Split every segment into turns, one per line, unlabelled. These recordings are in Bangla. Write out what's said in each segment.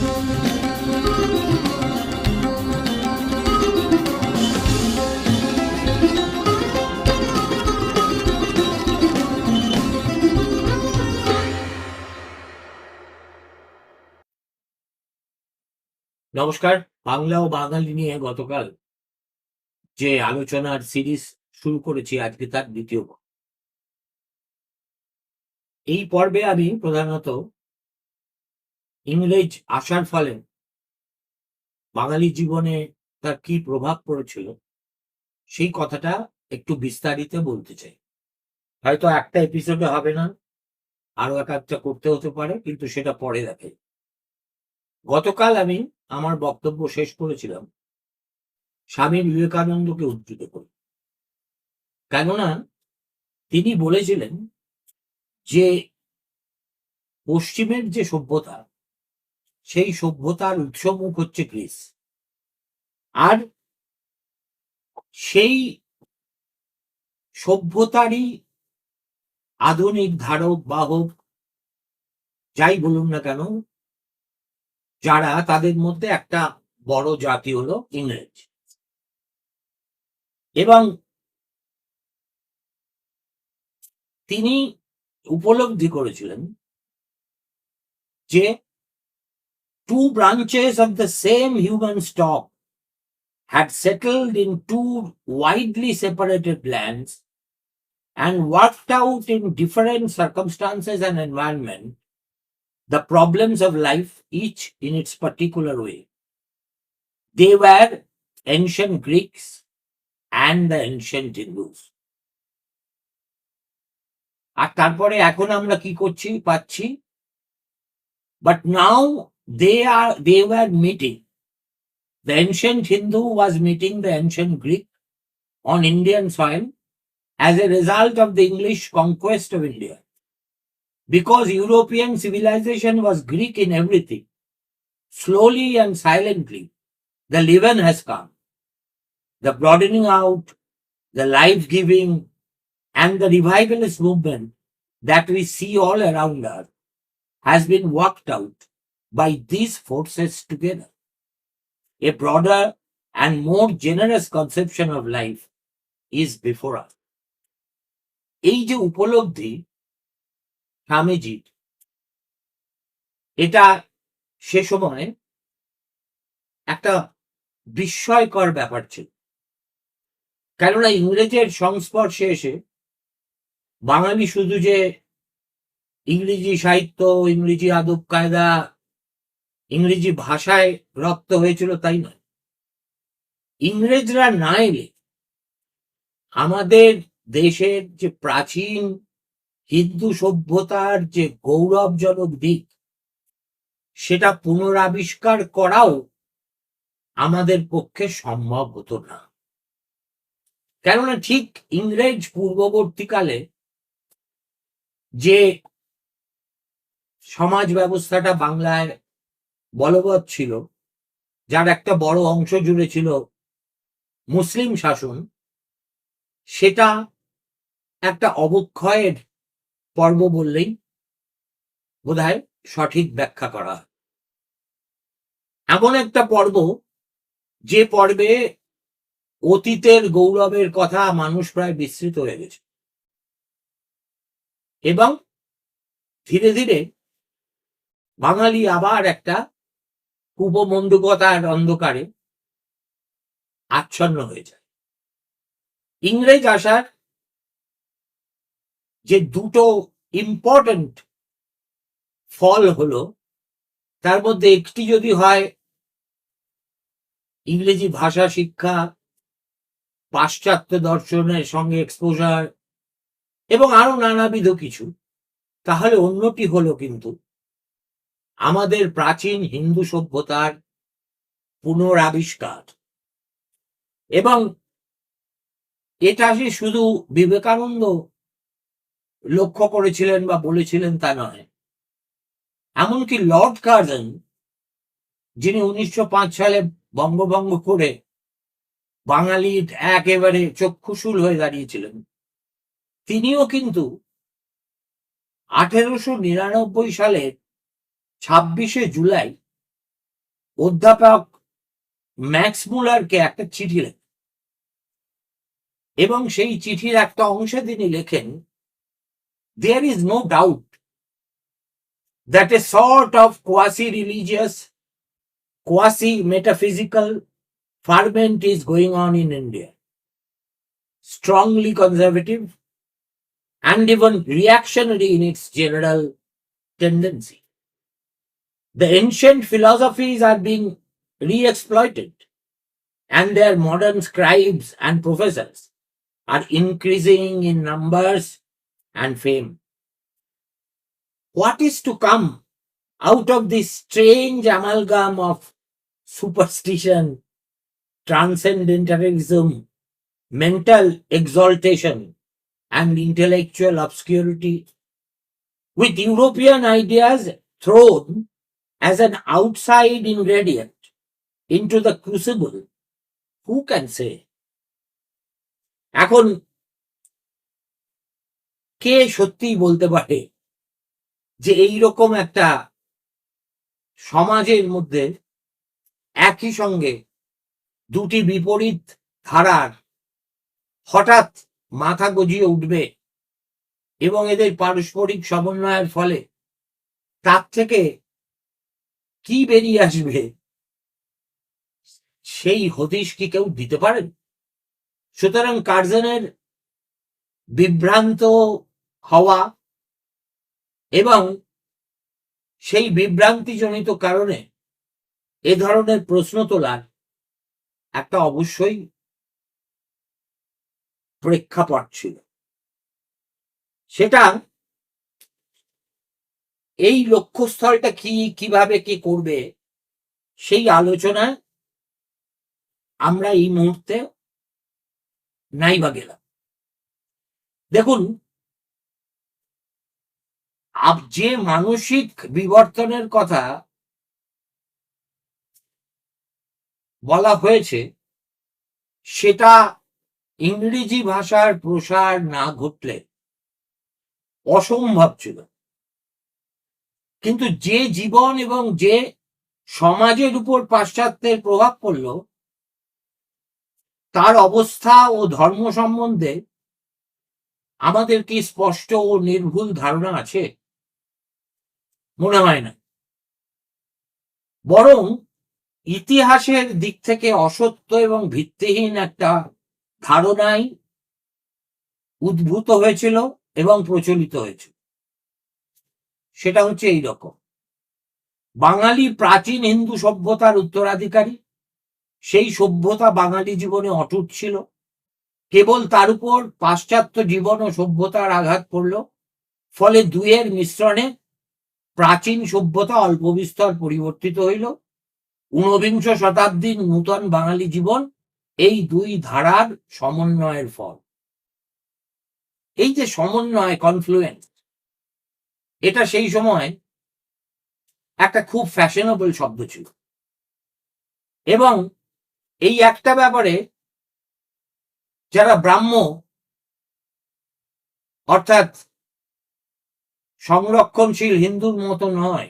নমস্কার, বাংলা ও বাঙালি নিয়ে গতকাল যে আলোচনার সিরিজ শুরু করেছি, আজকে তার দ্বিতীয় এই পর্বে আমি প্রধানত ইংরেজ আসার ফলে বাঙালি জীবনে তার কি প্রভাব পড়েছিল, সেই কথাটা একটু বিস্তারিত বলতে চাই। হয়তো একটা এপিসোডে হবে না আরও এক একটা করতে হতে পারে, কিন্তু সেটা পরে দেখে। গতকাল আমি আমার বক্তব্য শেষ করেছিলাম স্বামী বিবেকানন্দকে উদ্ধৃত করে। কেননা তিনি বলেছিলেন যে পশ্চিমের যে সভ্যতা সেই সভ্যতার উৎসমুখ হচ্ছে গ্রিস। আর সেই সভ্যতারই আধুনিক ধারক, বাহক, যাই বলুন না কেন, যারা তাদের মধ্যে একটা বড় জাতি হলো ইংরেজ। এবং তিনি উপলব্ধি করেছিলেন যে Two branches of the same human stock had settled in two widely separated lands and worked out in different circumstances and environment the problems of life, each in its particular way. They were ancient Greeks and the ancient Hindus. আর তারপরে এখন আমরা কি করছি পাচ্ছি but now they are they were meeting. The ancient Hindu was meeting the ancient Greek on Indian soil as a result of the English conquest of India. Because European civilization was Greek in everything, slowly and silently, the leaven has come. The broadening out, the life giving, and the revivalist movement that we see all around us has been worked out by these forces together. A broader and more generous conception of life is before us. এই যে উপলব্ধি স্বামীজির এটা সে সময় একটা বিস্ময়কর ব্যাপার ছিল কেননা ইংরেজের সংস্পর্শে এসে বাঙালি শুধু যে ইংরেজি সাহিত্য, ইংরেজি আদব কায়দা ইংরেজি ভাষায় রপ্ত হয়েছিল তাই নয়। ইংরেজরা না এলে আমাদের দেশের যে প্রাচীন হিন্দু সভ্যতার যে গৌরবজনক দিক, সেটা পুনরাবিষ্কার করাও আমাদের পক্ষে সম্ভব হতো না। কেননা ঠিক ইংরেজ পূর্ববর্তীকালে যে সমাজ ব্যবস্থাটা বাংলায় বলবৎ ছিল, যার একটা বড় অংশ জুড়ে ছিল মুসলিম শাসন, সেটা একটা অবক্ষয়ের পর্ব বললেই বোধহয় সঠিক ব্যাখ্যা করা এমন একটা পর্ব যে পর্বে অতীতের গৌরবের কথা মানুষ প্রায় বিস্তৃত হয়ে গেছে। এবং ধীরে ধীরে বাঙালি আবার একটা উপমন্ডুকতার অন্ধকারে আচ্ছন্ন হয়ে যায়। ইংরেজ আসার যে দুটো ইম্পর্টেন্ট ফল হলো, তার মধ্যে একটি যদি হয় ইংরেজি ভাষা শিক্ষা, পাশ্চাত্য দর্শনের সঙ্গে এক্সপোজার এবং আরও নানাবিধ কিছু, তাহলে অন্যটি হলো কিন্তু আমাদের প্রাচীন হিন্দু সভ্যতার পুনরাবিষ্কার। এবং এটা যে শুধু বিবেকানন্দ লক্ষ্য করেছিলেন বা বলেছিলেন তা নয়, এমনকি লর্ড কার্জন, যিনি উনিশশো পাঁচ সালে বঙ্গভঙ্গ করে বাঙালির একেবারে চক্ষুশূল হয়ে দাঁড়িয়েছিলেন, তিনিও কিন্তু আঠেরোশো নিরানব্বই সালের ছাব্বিশে জুলাই অধ্যাপক ম্যাক্স মুলারকে একটা চিঠি লেখেন এবং সেই চিঠির একটা অংশে তিনি লেখেন there is no doubt that a sort of quasi religious, quasi metaphysical ferment is going on in India. Strongly conservative and even reactionary in its general tendency. The ancient philosophies are being re exploited, and their modern scribes and professors are increasing in numbers and fame. What is to come out of this strange amalgam of superstition, transcendentalism, mental exaltation, and intellectual obscurity, with European ideas thrown as an outside ingredient into the crucible, who can say? এখন কে সত্যিই বলতে পারে যে এই রকম একটা সমাজের মধ্যে একই সঙ্গে দুটি বিপরীত ধারার হঠাৎ মাথা গজিয়ে উঠবে এবং এদের পারস্পরিক সমন্বয়ের ফলে তার থেকে কি বেরিয়ে আসবে? সেই হদিশ কি কেউ দিতে পারেন সুতরাং কার্জনের বিভ্রান্ত হওয়া এবং সেই বিভ্রান্তিজনিত কারণে এ ধরনের প্রশ্ন তোলার একটা অবশ্যই প্রেক্ষাপট ছিল। সেটা এই লক্ষ্যস্থলটা কি, কীভাবে, কি করবে, সেই আলোচনা আমরা এই মুহূর্তে নাই বা গেলাম। দেখুন যে মানসিক বিবর্তনের কথা বলা হয়েছে, সেটা ইংরেজি ভাষার প্রসার না ঘটলে অসম্ভব ছিল। কিন্তু যে জীবন এবং যে সমাজের উপর পাশ্চাত্যের প্রভাব পড়ল, তার অবস্থা ও ধর্ম সম্বন্ধে আমাদের কি স্পষ্ট ও নির্ভুল ধারণা আছে? মনে হয় না। বরং ইতিহাসের দিক থেকে অসত্য এবং ভিত্তিহীন একটা ধারণাই উদ্ভূত হয়েছিল এবং প্রচলিত হয়েছিল। সেটা হচ্ছে এই রকম বাঙালি প্রাচীন হিন্দু সভ্যতার উত্তরাধিকারী, সেই সভ্যতা বাঙালি জীবনে অটুট ছিল। কেবল তার উপর পাশ্চাত্য জীবন ও সভ্যতার আঘাত পড়ল। ফলে দুয়ের মিশ্রণে প্রাচীন সভ্যতা অল্প বিস্তর পরিবর্তিত হইল। ঊনবিংশ শতাব্দীর নূতন বাঙালি জীবন এই দুই ধারার সমন্বয়ের ফল। এই যে সমন্বয় কনফ্লুয়েন্স এটা সেই সময় একটা খুব ফ্যাশনেবল শব্দ ছিল। এবং এই একটা ব্যাপারে যারা ব্রাহ্ম, অর্থাৎ সংরক্ষণশীল হিন্দুর মতো নয়,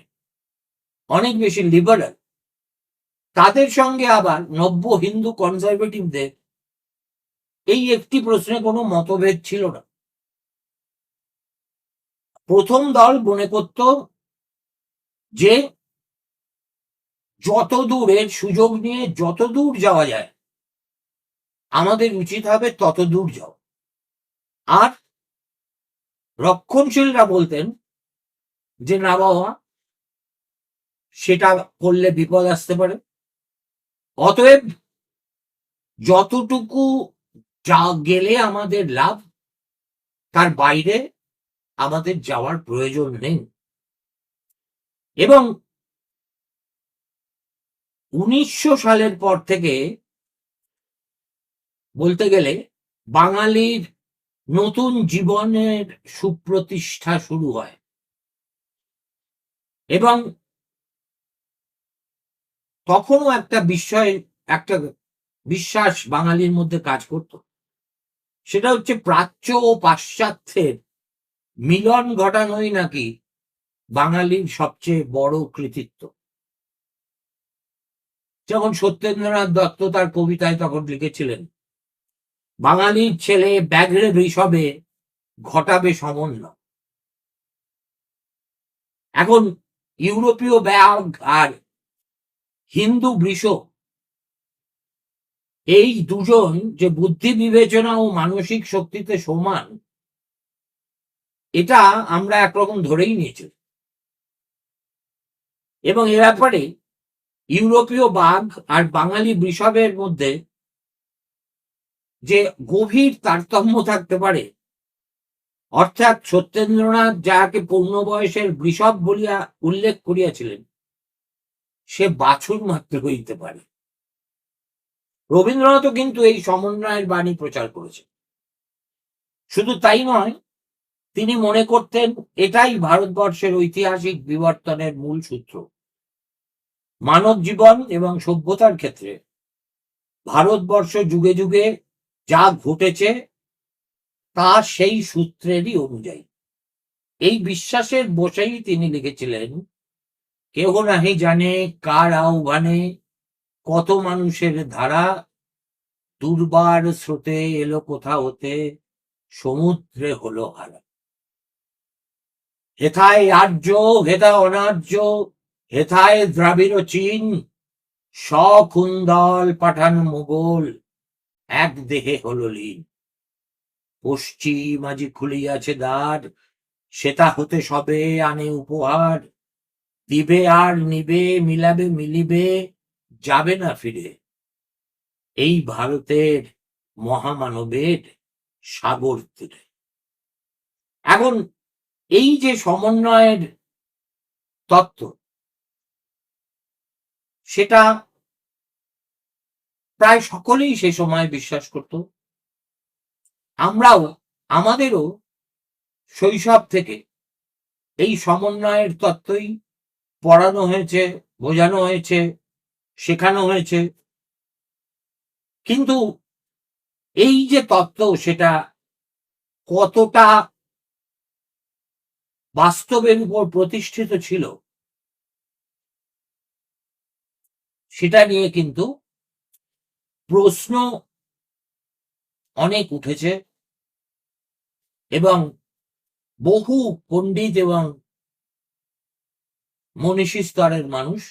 অনেক বেশি লিবারাল তাদের সঙ্গে আবার নব্য হিন্দু কনজারভেটিভদের এই একটি প্রশ্নে কোনো মতভেদ ছিল না। প্রথম দল মনে করত যে যত দূরের সুযোগ নিয়ে যত দূর যাওয়া যায়, আমাদের উচিত হবে তত দূর যাও আর রক্ষণশীলরা বলতেন যে, না বাবা, সেটা করলে বিপদ আসতে পারে। অতএব যতটুকু যা গেলে আমাদের লাভ, তার বাইরে আমাদের যাওয়ার প্রয়োজন নেই। এবং উনিশশো সালের পর থেকে বলতে গেলে বাঙালির নতুন জীবনের সুপ্রতিষ্ঠা শুরু হয়। এবং তখনও একটা বিষয়, একটা বিশ্বাস বাঙালির মধ্যে কাজ করত। সেটা হচ্ছে প্রাচ্য ও পাশ্চাত্যের মিলন ঘটানোই নাকি বাঙালির সবচেয়ে বড় কৃতিত্ব? যেমন সত্যেন্দ্রনাথ দত্ত তার কবিতায় তখন লিখেছিলেন, বাঙালির ছেলে ব্যাঘ্রে বৃষবে ঘটাবে সমন্বয়। এখন ইউরোপীয় ব্যাগ আর হিন্দু বৃষ, এই দুজন যে বুদ্ধি বিবেচনা ও মানসিক শক্তিতে সমান এটা আমরা একরকম ধরেই নিয়েছি। এবং এ ব্যাপারে ইউরোপীয় বাঘ আর বাঙালি বৃষভের মধ্যে যে গভীর তারতম্য থাকতে পারে, অর্থাৎ সত্যেন্দ্রনাথ যাকে পূর্ণ বয়সের বৃষভ বলিয়া উল্লেখ করিয়াছিলেন, সে বাছুর মাত্র হইতে পারে। রবীন্দ্রনাথও কিন্তু এই সমন্বয়ের বাণী প্রচার করেছেন। শুধু তাই নয় তিনি মনে করতেন এটাই ভারতবর্ষের ঐতিহাসিক বিবর্তনের মূল সূত্র। মানব জীবন এবং সভ্যতার ক্ষেত্রে ভারতবর্ষ যুগে যুগে যা ঘটেছে তা সেই সূত্রেরই অনুযায়ী। এই বিশ্বাসের বসেই তিনি লিখেছিলেন, কেহ নাহি জানে কার আহ্বানে কত মানুষের ধারা, দুর্বার স্রোতে এলো কোথা হতে সমুদ্রে হলো হারা। হেথায় আর্য হেথা অনার্য, হেথায় দ্রাবিড় চীন সকুন্দল পাঠান মোগল এক দেহে হলো লীন। পশ্চিম আজি খুলিয়াছে দ্বার, সেটা হতে সবে আনে উপহার। দিবে আর নিবে, মিলাবে, মিলিবে, যাবে না ফিরে। এই ভারতের মহামানবের সাগর তীরে। এখন এই যে সমন্বয়ের তত্ত্ব, সেটা প্রায় সকলেই সে সময় বিশ্বাস করত। আমরাও, আমাদেরও শৈশব থেকে এই সমন্বয়ের তত্ত্বই পড়ানো হয়েছে, বোঝানো হয়েছে, শেখানো হয়েছে। কিন্তু এই যে তত্ত্ব, সেটা কতটা বাস্তবের উপর প্রতিষ্ঠিত ছিল। সেটা নিয়ে কিন্তু প্রশ্ন অনেক উঠেছে এবং বহু পণ্ডিত এবং মনীষী স্তরের মানুষ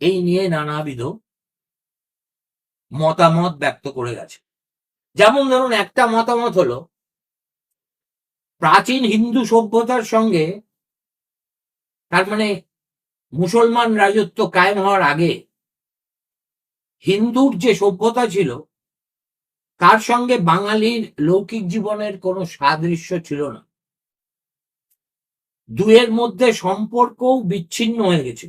এই নিয়ে নানাবিধ মতামত ব্যক্ত করে গেছে। যেমন ধরুন একটা মতামত হলো প্রাচীন হিন্দু সভ্যতার সঙ্গে, তার মানে মুসলমান রাজত্ব কায়েম হওয়ার আগে হিন্দুর যে সভ্যতা ছিল, তার সঙ্গে বাঙালির লৌকিক জীবনের কোনো সাদৃশ্য ছিল না। দুয়ের মধ্যে সম্পর্কও বিচ্ছিন্ন হয়ে গেছে।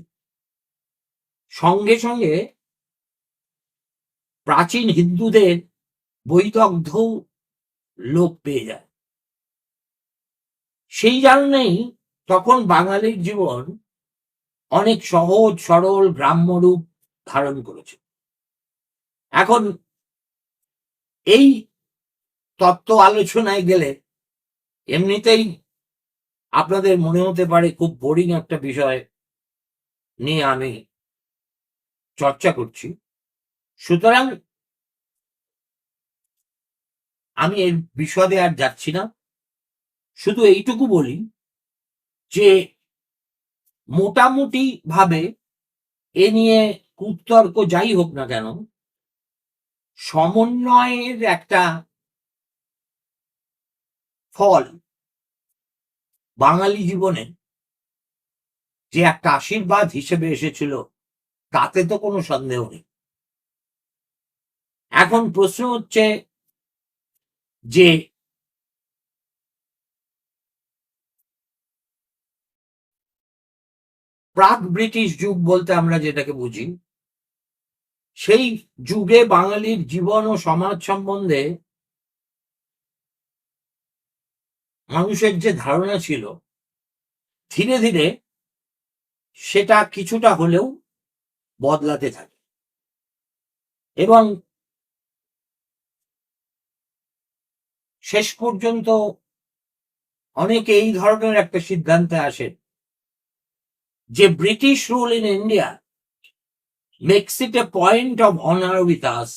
সঙ্গে সঙ্গে প্রাচীন হিন্দুদের বৈদগ্ধ লোপ পেয়ে যায়। সেই জন্যই তখন বাঙালির জীবন অনেক সহজ, সরল, গ্রাম্য রূপ ধারণ করেছে। এখন এই তত্ত্ব আলোচনায় গেলে এমনিতেই আপনাদের মনে হতে পারে খুব বোরিং একটা বিষয় নিয়ে আমি চর্চা করছি। সুতরাং আমি এর বিশদে আর যাচ্ছি না। শুধু এইটুকু বলি যে মোটামুটি ভাবে এ নিয়ে কুতর্ক যাই হোক না কেন, সমন্বয়ের একটা ফল বাঙালি জীবনে যে একটা আশীর্বাদ হিসেবে এসেছিল, তাতে তো কোনো সন্দেহ নেই। এখন প্রশ্ন হচ্ছে যে প্রাক ব্রিটিশ যুগ বলতে আমরা যেটাকে বুঝি, সেই যুগে বাঙালির জীবন ও সমাজ সম্বন্ধে মানুষের যে ধারণা ছিল, ধীরে ধীরে সেটা কিছুটা হলেও বদলাতে থাকে। এবং শেষ পর্যন্ত অনেকে এই ধরনের একটা সিদ্ধান্তে আসে যে British rule in India makes it a point of honor with us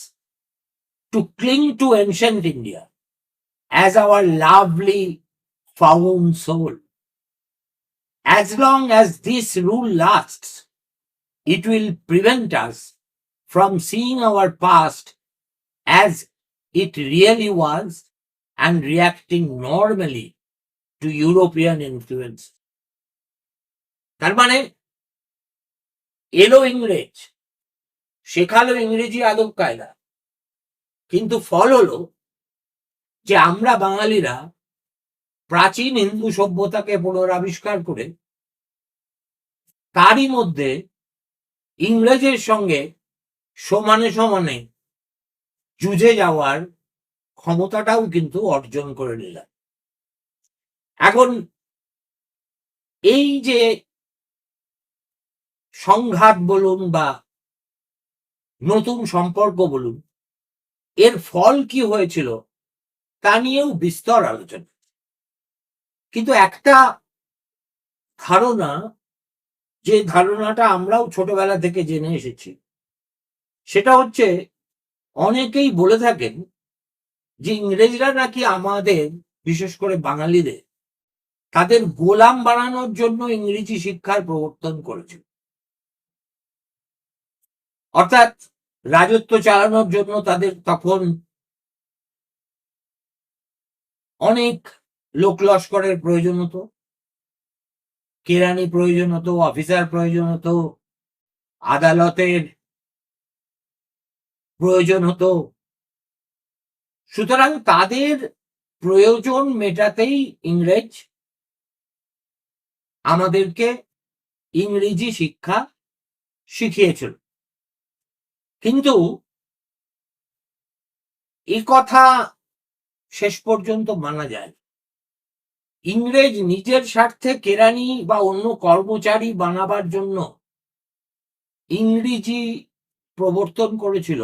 to cling to ancient India as our lovely found soul. As long as this rule lasts, it will prevent us from seeing our past as it really was and reacting normally to European influence. তার মানে এলো ইংরেজ, শেখালো ইংরেজি আদব কায়দা। কিন্তু ফল হলো যে আমরা বাঙালিরা প্রাচীন হিন্দু সভ্যতাকে পুনরাবিষ্কার করে তারই মধ্যে ইংরেজের সঙ্গে সমানে সমানে যুঝে যাওয়ার ক্ষমতাটাও কিন্তু অর্জন করে নিলাম। এখন এই যে সংঘাত বলুন বা নতুন সম্পর্ক বলুন, এর ফল কি হয়েছিল তা নিয়েও বিস্তর আলোচনা। কিন্তু একটা ধারণা, যে ধারণাটা আমরাও ছোটবেলা থেকে জেনে এসেছি, সেটা হচ্ছে অনেকেই বলে থাকেন যে ইংরেজরা নাকি আমাদের, বিশেষ করে বাঙালিদের, তাদের গোলাম বানানোর জন্য ইংরেজি শিক্ষার প্রবর্তন করেছিল। অর্থাৎ রাজত্ব চালানোর জন্য তাদের তখন অনেক লোক লস্করের প্রয়োজন হতো, কেরানি প্রয়োজন হতো, অফিসার প্রয়োজন হতো, আদালতের প্রয়োজন হতো। সুতরাং তাদের প্রয়োজন মেটাতেই ইংরেজ আমাদেরকে ইংরেজি শিক্ষা শিখিয়েছিল। কিন্তু এ কথা শেষ পর্যন্ত মানা যায়। ইংরেজ নিজের স্বার্থে কেরানি বা অন্য কর্মচারী বানাবার জন্য ইংরেজি প্রবর্তন করেছিল।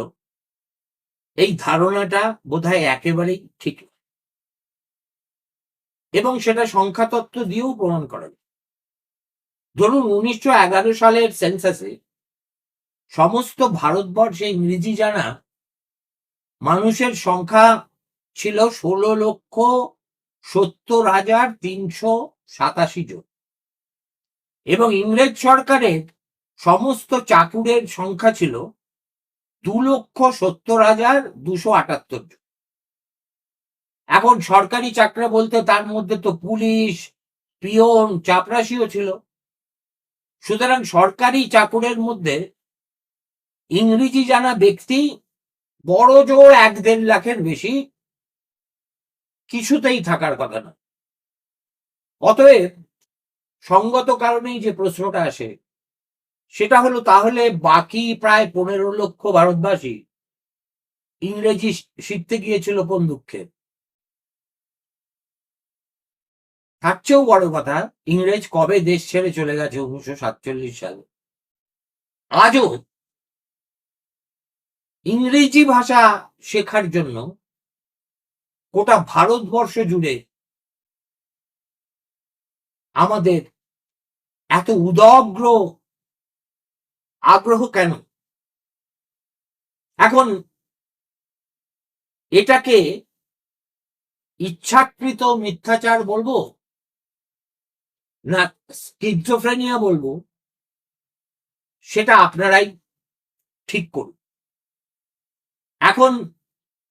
এই ধারণাটা বোধহয় একেবারেই ঠিক। এবং সেটা সংখ্যাতত্ত্ব দিয়েও প্রমাণ করা ধরুন উনিশশো এগারো সালের সেন্সাসে সমস্ত ভারতবর্ষে ইংরেজি জানা মানুষের সংখ্যা ছিল ষোলো লক্ষ সত্তর হাজার তিনশো সাতাশি জন। এবং ইংরেজ সরকারের সমস্ত চাকুরের সংখ্যা ছিল দু লক্ষ সত্তর হাজার দুশো আটাত্তর জন। এখন সরকারি চাকরা বলতে তার মধ্যে তো পুলিশ পিয়ন চাপরাশিও ছিল। সুতরাং সরকারি চাকুরের মধ্যে ইংরেজি জানা ব্যক্তি বড় জোর এক দেড় লাখের বেশি কিছুতেই থাকার কথা না। অতএব সঙ্গত কারণেই যে প্রশ্নটা আসে, সেটা হলো তাহলে বাকি প্রায় পনেরো লক্ষ ভারতবাসী ইংরেজি শিখতে গিয়েছিল কোন দুঃখে? চেয়েও বড় কথা, ইংরেজ কবে দেশ ছেড়ে চলে গেছে উনিশশো সাতচল্লিশ সালে? আজও ইংরেজি ভাষা শেখার জন্য গোটা ভারতবর্ষ জুড়ে আমাদের এত উদগ্র আগ্রহ কেন? এখন এটাকে ইচ্ছাকৃত মিথ্যাচার বলব না স্কিজোফ্রেনিয়া বলব সেটা আপনারাই ঠিক করুন। এখন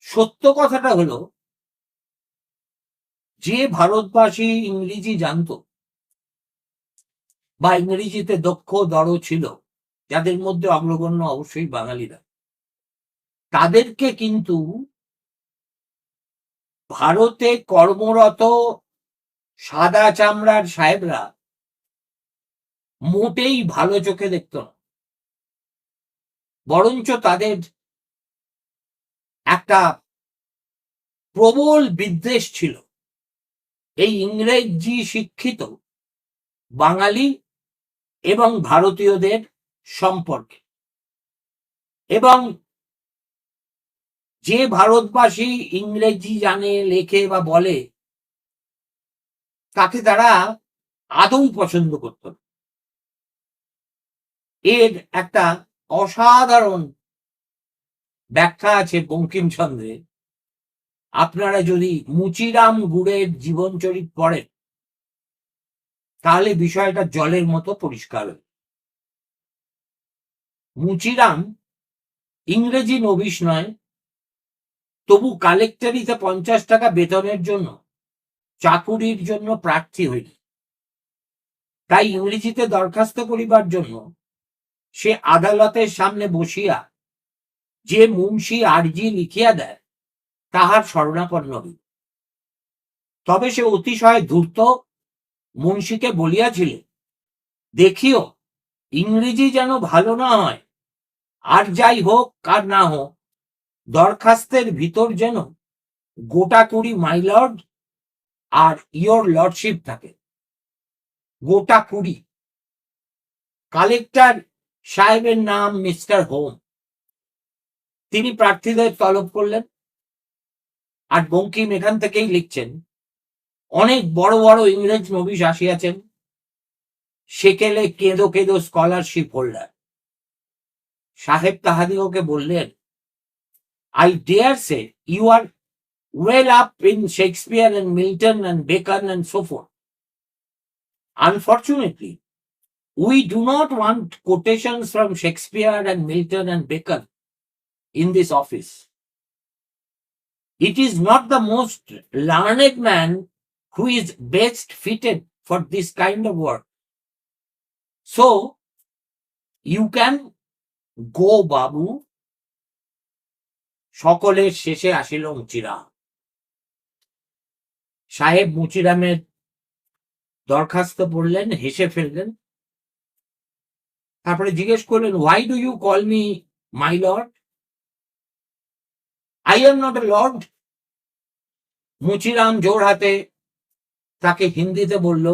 সত্য কথাটা হলো, যে ভারতবাসী ইংরেজি জানতো বা ইংরেজিতে দক্ষ দর ছিল, যাদের মধ্যে অগ্রগণ্য অবশ্যই বাঙালিরা, তাদেরকে কিন্তু ভারতে কর্মরত সাদা চামড়ার সাহেবরা মোটেই ভালো চোখে দেখত না। বরঞ্চ তাদের একটা প্রবল বিদ্বেষ ছিল। এই ইংরেজি শিক্ষিত বাঙালি এবং ভারতীয়দের সম্পর্কে। এবং যে ভারতবাসী ইংরেজি জানে, লেখে বা বলে, তাকে তারা আদৌ পছন্দ করত এর একটা অসাধারণ ব্যাখ্যা আছে বঙ্কিমচন্দ্রের। আপনারা যদি মুচিরাম গুড়ের জীবন চরিত পড়েন, তাহলে বিষয়টা জলের মতো পরিষ্কার হবে মুচিরাম ইংরেজি নবিশ নয়, তবু কালেক্টরিতে পঞ্চাশ টাকা বেতনের জন্য চাকুরির জন্য প্রার্থী হইল তাই ইংরেজিতে দরখাস্ত করিবার জন্য সে আদালতের সামনে বসিয়া যে মুন্সি আর্জি লিখিয়া দেয়, তাহার শরণাপন্ন হইল। তবে সে অতিশয় ধূর্ত মুন্সিকে বলিয়াছিল, দেখিও, ইংরেজি যেন ভালো না হয়, আর যাই হোক কার না হোক, দরখাস্তের ভিতর যেন গোটা কুড়ি মাইলর্ড আর ইয়োর লর্ডশিপ থাকে। গোটা কুড়ি। কালেক্টর সাহেবের নাম মিস্টার হোম। তিনি প্রার্থীদের তলব করলেন আর বঙ্কিম এখান থেকেই লিখছেন, অনেক বড় বড় ইংরেজ নবিস আসিয়াছেন সে কেলে কেঁদো কেঁদো স্কলারশিপ হোল্ডার সাহেব তাহাদিওকে বললেন I dare say you are well up in Shakespeare and Milton and Baker and so forth unfortunately we do not want quotation from Shakespeare and Milton and Baker in this office. It is not the most learned man who is best fitted for this kind of work. So, you can go, Babu. সকলের শেষে আসিল মুচিরাম সাহেব মুচিরামের দরখাস্ত পড়লেন হেসে ফেললেন তারপরে জিজ্ঞেস করলেন why do you call me my lord I am not a lord Muchiram জোর হাতে তাকে হিন্দিতে বলল,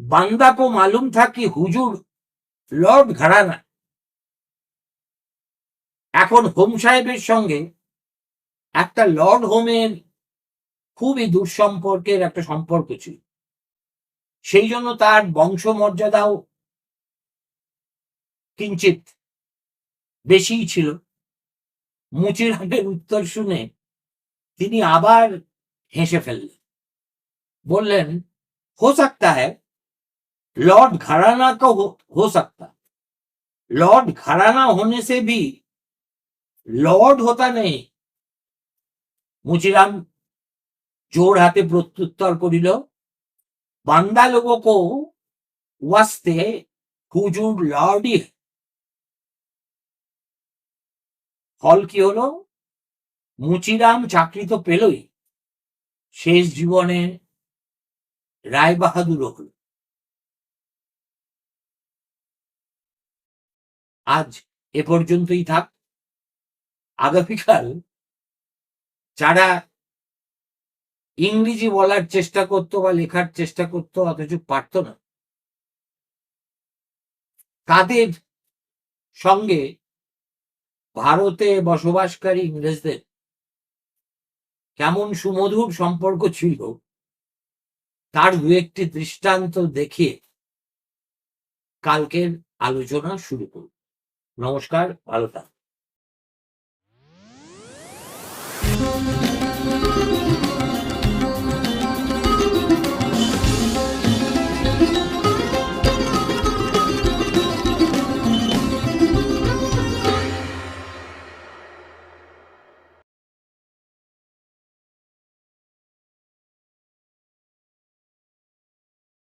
বান্দা কো মালুম থাকি হুজুর লর্ড ঘরানা এখন হোম সাহেবের সঙ্গে একটা লর্ড হোমের খুবই দুঃসম্পর্কের একটা সম্পর্ক ছিল। সেই জন্য তার বংশমর্যাদাও কিঞ্চিত বেশিই ছিল। মুচিরামের উত্তর শুনে তিনি আবার হেসে ফেললেন বললেন हो सकता है लॉर्ड घराना का हो, हो सकता लॉर्ड घराना होने से भी लॉर्ड होता नहीं मुचिराम জোর হাতে প্রত্যুত্তর করিল বান্দা লোকো ওয়াস্তে হুজুর লর্ডি ফল কি হলো? মুচিরাম চাকরি তো পেলই। শেষ জীবনে রায় বাহাদুর হল। আজ এ পর্যন্তই থাক। আগামীকাল যারা ইংরেজি বলার চেষ্টা করতো বা লেখার চেষ্টা করতো, অথচ পারতো না, তাদের সঙ্গে ভারতে বসবাসকারী ইংরেজদের কেমন সুমধুর সম্পর্ক ছিল, তার দু একটি দৃষ্টান্ত দেখিয়ে কালকের আলোচনা শুরু করব। নমস্কার, ভালো থাকুন